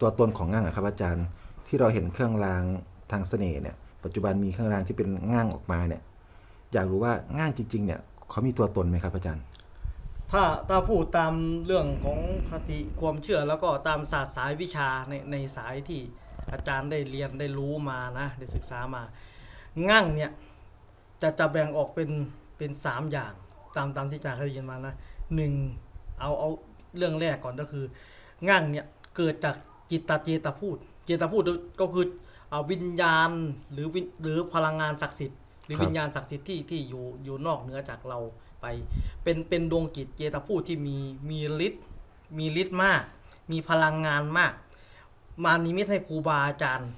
ตัวตนของง่างครับอาจารย์ ที่เราเห็นเครื่องรางทางเสน่ห์เนี่ย ปัจจุบันมีเครื่องรางที่เป็นง่างออกมาเนี่ย อยากรู้ว่าง่างจริง ๆ เนี่ยเขามีตัวตนไหมครับอาจารย์ ถ้าถ้าพูดตามเรื่องของคติความเชื่อแล้วก็ตามศาสตร์สายวิชาในในสายที่อาจารย์ได้เรียนได้รู้มานะได้ศึกษามางั่งเนี่ยจะจะแบ่งออกเป็นเป็นสามอย่างตามตามที่อาจารย์เคยได้ยินมานะหนึ่งเอาเอาเรื่องแรกก่อนก็คืองั่งเนี่ยเกิดจาก จิตตเจตพูด เจตพูดก็คือเอาวิญญาณหรือวิญหรือพลังงานศักดิ์สิทธิ์หรือครับวิญญาณศักดิ์สิทธิ์ที่ที่อยู่อยู่นอกเหนือจากเราไป เป็นเป็นดวงจิตเจตพูดที่มีมีฤทธิ์มีฤทธิ์มาก มีพลังงานมาก มานิมิตให้ครูบาอาจารย์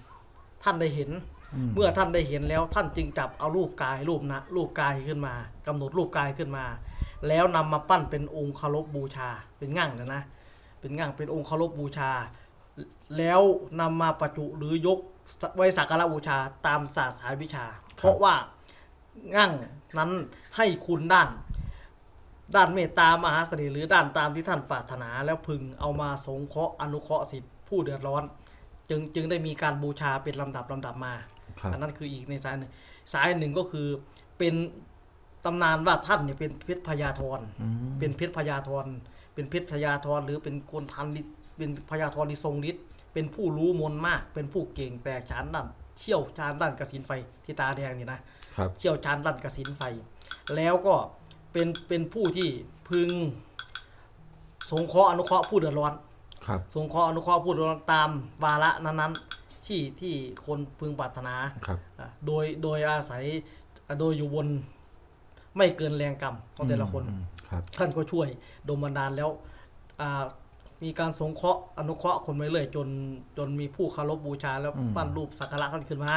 ท่านได้เห็นอืมเมื่อท่านได้เห็นแล้วท่านจึงจับเอารูปกายรูปนะรูปกายขึ้นมากำหนดรูปกายขึ้นมา แล้วนำมาปั้นเป็นองค์เคารพบูชาเป็นง่างนะนะเป็นง่างเป็นองค์เคารพบูชา แล้วนำมาประจุหรือยกไว้สักการะบูชาตามศาสตร์สายวิชา เพราะว่าง่างนั้นให้คุณด้าน ด้านเมตตามหาเสน่ห์หรือด้านตามที่ท่านปรารถนา แล้วพึงเอามาสงเคราะห์อนุเคราะห์สิทธิผู้เดือดร้อน จึงจึงได้มีการบูชาเป็นลำดับลำดับมาครับอันนั้นคืออีกในสายหนึ่งสายหนึ่งก็คือเป็นตำนานว่าท่านเนี่ยเป็นเพชรพญาธรอืมเป็นเพชรพญาธรเป็นเพชรพญาธรหรือเป็นคนทันฤทธิ์ เป็นพญาธรที่ทรงฤทธิ์เป็นผู้รู้มนต์มาก เป็นผู้เก่งแต่ชานด้านเชี่ยวชาญด้านกสินไฟที่ตาแดงนี่นะครับเชี่ยวชาญด้านกสินไฟ แล้วก็เป็นเป็นผู้ที่พึง สงเคราะห์อนุเคราะห์ผู้เดือดร้อนครับสงเคราะห์อนุเคราะห์ผู้เดือดร้อนตามวาระนั้นๆที่ที่คนพึงปรารถนาครับอะโดยโดยอาศัยอะโดยอยู่บนไม่เกินแรงกรรมของแต่ละคนอืมครับท่าท่านก็ช่วยดมบันดาลแล้วอ่า มีการสงเคราะห์อนุเคราะห์คนไปเรื่อยจนจนมีผู้เคารพบูชาแล้วปั้นรูปสักการะท่านขึ้นมา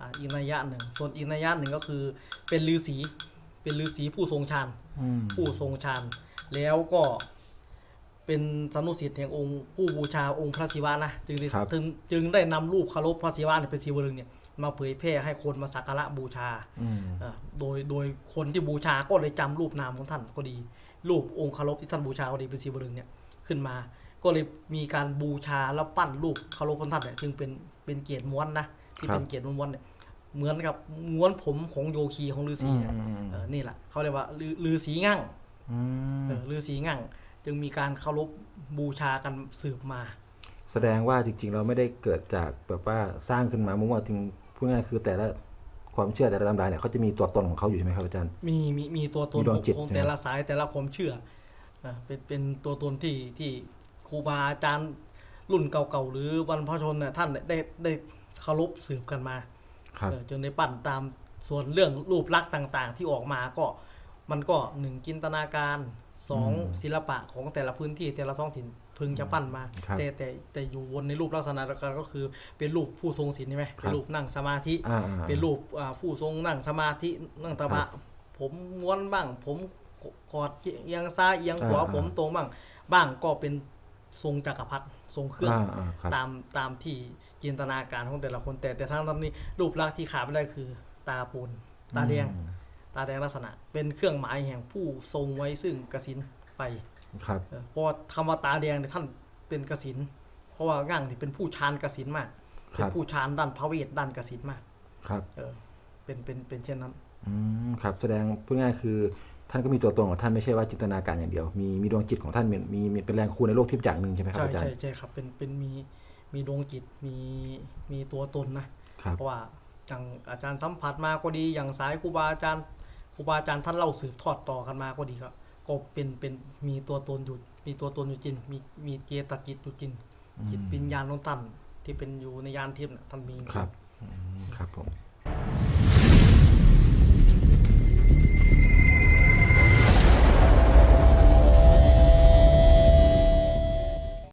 อ่าอีกนัยยะหนึ่ง ส่วนอีกนัยยะหนึ่งก็คือเป็นฤาษีเป็นฤาษีผู้ทรงฌานอืมผู้ทรงฌานแล้วก็เป็นสนุสิทธิ์แห่งองค์ผู้บูชาองค์พระศิวะนะจึงได้ครับจึงจึงได้นำรูปเคารพพระศิวะเนี่ยเป็นศิวลึงเนี่ยมาเผยแพร่ให้คนมาสักการะบูชาอืมอ่าโดยโดยคนที่บูชาก็เลยจำรูปนามของท่านก็ดี รูปองค์เคารพที่ท่านบูชาก็ดีเป็นศิวลึงเนี่ย ขึ้นมา ก็เลยมีการบูชาแล้วปั้นรูปเคารพของท่านเนี่ยถึงเป็นเป็นเกียรติม้วนนะที่เป็นเกียรติม้วนๆเนี่ยเหมือนกับม้วนผมของโยคีของฤาษีเนี่ยอืมอืมอืมเออนี่แหละเขาเรียกว่าฤฤาษีงั่งอืมเออฤาษีงั่ง จึงมีการเคารพบูชากันสืบมา แสดงว่าจริงๆ เราไม่ได้เกิดจากแบบว่าสร้างขึ้นมามุ่งว่าถึงพูดง่ายๆคือแต่ละความเชื่อแต่ละตำราเนี่ยเขาจะมีตัวตนของเขาอยู่ใช่ไหมครับอาจารย์ มีมีมีตัวตนมีดวของงจิตของใช่ไหมแต่ละสายแต่ละความเชื่อ อ่าเป็นเป็นตัวตนที่ที่ครูบาอาจารย์รุ่นเก่าๆหรือบรรพชนเนี่ยท่านได้ได้ได้เคารพสืบกันมาครับเออจนได้ปั้นตามส่วนเรื่องรูปลักษณ์ต่างๆ ที่ออกมาก็มันก็หนึ่งจินตนาการสองอืมศิลปะของแต่ละพื้นที่แต่ละท้องถิ่นพึงจะปั้นมา ครับแต่แต่แต่อยู่วนในรูปลักษณะเดียวกันก็คือเป็นรูปผู้ทรงศีลใช่ไหมครับเป็นรูปนั่งสมาธิ อ่าๆ เป็นรูปอ่าผู้ทรงนั่งสมาธินั่งตะครับะผมม้วนบ้าง ผม กอดเอียงซ้ายเอียงขวาอ่าๆผมตรงบ้าง บ้างก็เป็นทรงจักรพรรดิทรงเครื่องอ่าๆครับ ตามตามที่จินตนาการของแต่ละคนแต่แต่ทั้งนั้นนี้รูปลักษณ์ที่ขาดไม่ได้คือ ตาปูนตาแดงอืมตาแดงลักษณะ เป็นเครื่องหมายแห่งผู้ทรงไว้ซึ่งกสินไฟ ครับ เออเพราะว่าคำว่าตาแดงเนี่ยท่านเป็นกสิน เพราะว่าง่างที่เป็นผู้ชานกสินมากคเป็นรับผู้ชานด้านพระเวทด้านกสินมาก ครับ เออ เป็นเป็นเป็นเช่นนั้น อืมครับแสดงพูดง่ายๆคือ ท่านก็มีตัวตนของท่านไม่ใช่ว่าจินตนาการอย่างเดียว มีมีดวงจิตของท่านมีมีมีเป็นแรงคูณในโลกทิพย์อย่างหนึ่งใช่ไหมครับใช่อาจารใช่ย์ใช่ครับเป็นเป็นมีมีดวงจิตมีมีตัวตนนะครับเพราะว่าอย่างอาจารย์สัมผัสมาก็ดีอย่างสายครูบาอาจารย์ครูบาอาจารย์ท่านเล่าสืบทอดต่อกันมาก็ดีครับก็เป็นเป็นมีตัวตนอยู่มีตัวตนอยู่จริง มีมีเจตจิตอยู่จริงจิตวิญญาณของท่านที่เป็นอยู่ในยานทิพย์น่ะท่านมีครับอืมครับผม